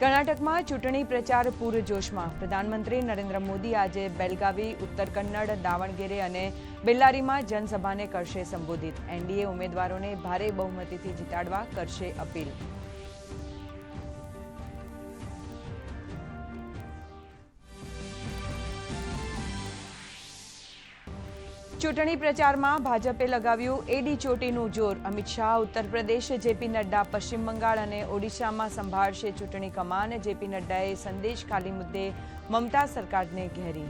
કર્ણાટકમાં ચૂંટણી પ્રચાર પૂરજોશમાં પ્રધાનમંત્રી નરેન્દ્ર મોદી આજે બેલગાવી, ઉત્તર કન્નડ, દાવણગેરે અને બેલ્લારીમાં જનસભાને કરશે સંબોધિત. એનડીએ ઉમેદવારોને ભારે બહુમતીથી જીતાડવા કરશે અપીલ. ચૂંટણી પ્રચારમાં ભાજપે લગાવ્યું એડી ચોટીનું જોર. અમિત શાહ ઉત્તર પ્રદેશ જેપી નડ્ડા, પશ્ચિમ બંગાળ અને ઓડિશામાં સંભાળશે ચૂંટણી કમાન. જેપી નડ્ડાએ સંદેશ ખાલી મુદ્દે મમતા સરકારને ઘેરી.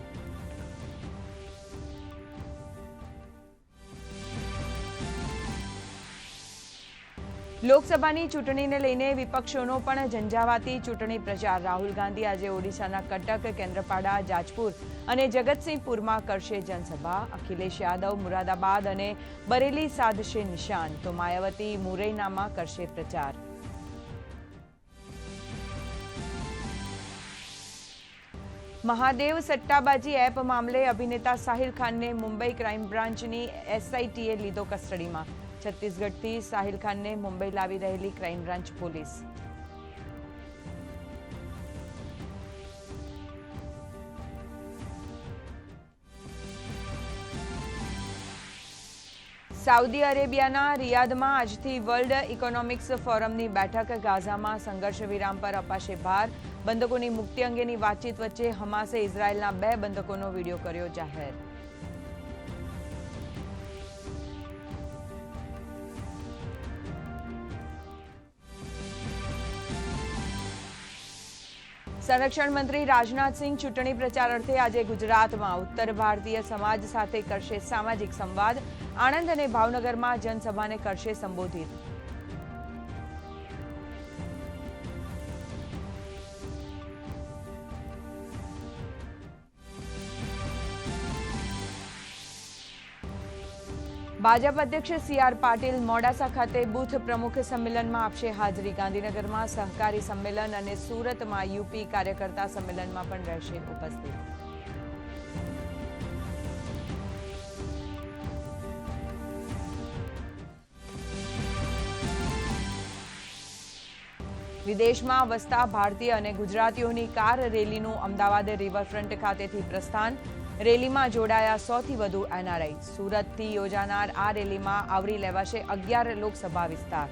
લોકસભાની ચૂંટણીને લઈને વિપક્ષોનો પણ ઝંઝાવાતી ચૂંટણી પ્રચાર. રાહુલ ગાંધી આજે ઓડિશાના કટક, કેન્દ્રપાડા, જાજપુર અને જગતસિંહપુરમાં કરશે જનસભા. અખિલેશ યાદવ મુરાદાબાદ અને બરેલી સાધશે નિશાન. તો માયાવતી મુરૈનામાં કરશે પ્રચાર. મહાદેવ સટ્ટાબાજી એપ મામલે અભિનેતા સાહિલ ખાનને મુંબઈ ક્રાઇમ બ્રાન્ચની એસઆઈટીએ લીધો કસ્ટડીમાં. છત્તીસગઢથી સાહિલ ખાનને મુંબઈ લાવી રહેલી ક્રાઇમ બ્રાન્ચ પોલીસ. સાઉદી અરેબિયાના રિયાદમાં આજથી વર્લ્ડ ઇકોનોમિક્સ ફોરમની બેઠક ગાઝામાં સંઘર્ષ વિરામ પર અપાશે ભાર. બંધકોની મુક્તિ અંગેની વાતચીત વચ્ચે હમાસે ઇઝરાયેલના બે બંધકોનો વીડિયો કર્યો જાહેર. સંરક્ષણ મંત્રી રાજનાથસિંહ ચૂંટણી પ્રચાર અર્થે આજે ગુજરાતમાં ઉત્તર ભારતીય સમાજ સાથે કરશે સામાજિક સંવાદ. આણંદ અને ભાવનગરમાં જનસભાને કરશે સંબોધિત. ભાજપ અધ્યક્ષ સી આર પાટીલ મોડાસા ખાતે બુથ પ્રમુખ સંમેલનમાં આપશે હાજરી. ગાંધીનગરમાં સહકારી સંમેલન અને સુરતમાં યુપી કાર્યકર્તા સંમેલનમાં પણ રહેશે ઉપસ્થિત. વિદેશમાં વસતા ભારતીય અને ગુજરાતીઓની કાર રેલીનું અમદાવાદ રિવરફ્રન્ટ ખાતેથી પ્રસ્થાન. રેલીમાં જોડાયા સૌથી વધુ એનઆરઆઈ. સુરતથી યોજાનાર આ રેલીમાં આવરી લેવાશે અગિયાર લોકસભા વિસ્તાર.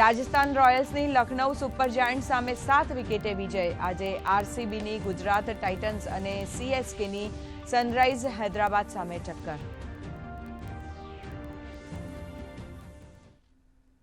રાજસ્થાન રોયલ્સની લખનૌ સુપર જાયન્ટ સામે સાત વિકેટે વિજય. આજે આરસીબીની ગુજરાત ટાઇટન્સ અને સીએસકેની સનરાઇઝ હૈદરાબાદ સામે ટક્કર.